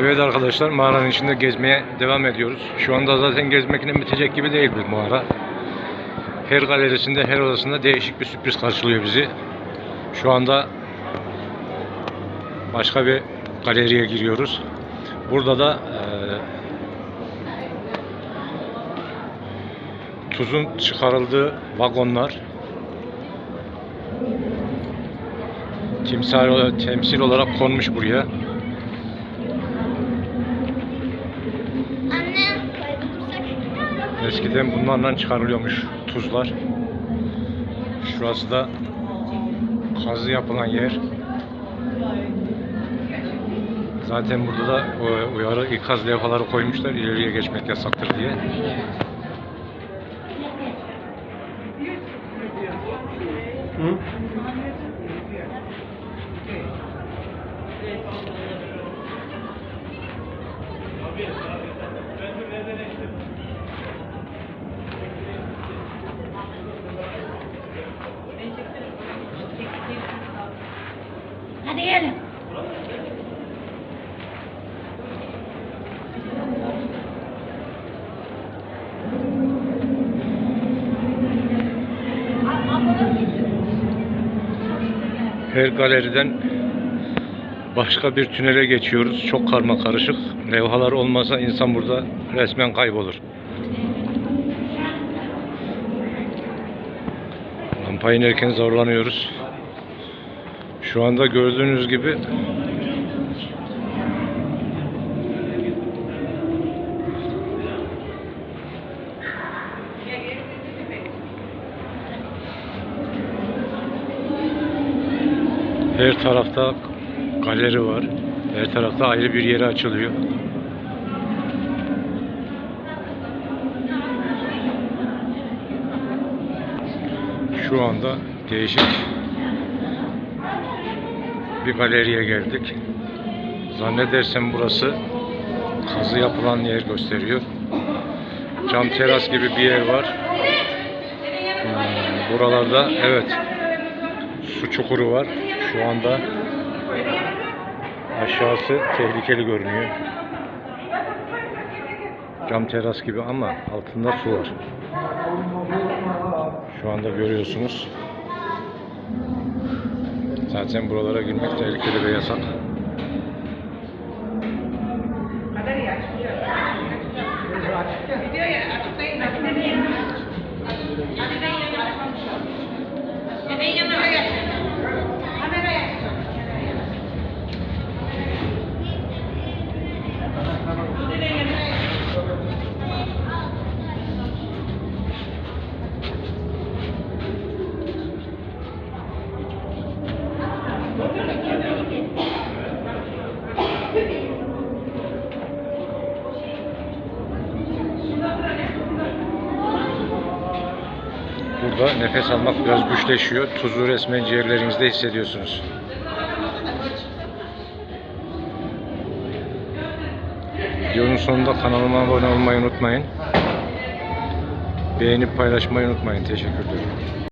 Evet arkadaşlar mağaranın içinde gezmeye devam ediyoruz. Şu anda zaten gezmekle bitecek gibi değil bir mağara. Her galerisinde her odasında değişik bir sürpriz karşılıyor bizi. Şu anda başka bir galeriye giriyoruz. Burada da eee, tuzun çıkarıldığı vagonlar timsal, temsil olarak konmuş buraya. Eskiden bunlarla çıkarılıyormuş tuzlar. Şurası da kazı yapılan yer. Zaten burada da o uyarı ikaz levhaları koymuşlar ileriye geçmek yasaktır diye. Hadi gelin. Her galeriden başka bir tünele geçiyoruz. Çok karma karışık. Levhalar olmasa insan burada resmen kaybolur. Rampa inerken zorlanıyoruz. Şu anda gördüğünüz gibi her tarafta galeri var. Her tarafta ayrı bir yere açılıyor. Şu anda değişik bir galeriye geldik. Zannedersem burası kazı yapılan yer gösteriyor. Cam teras gibi bir yer var. Hmm, Buralarda evet su çukuru var. Şu anda aşağısı tehlikeli görünüyor. Cam teras gibi ama altında su var. Şu anda görüyorsunuz. Zaten buralara girmek tehlikeli ve yasak. Burada nefes almak biraz güçleşiyor. Tuzu resmen ciğerlerinizde hissediyorsunuz. Videonun sonunda kanalıma abone olmayı unutmayın. Beğenip paylaşmayı unutmayın. Teşekkür ederim.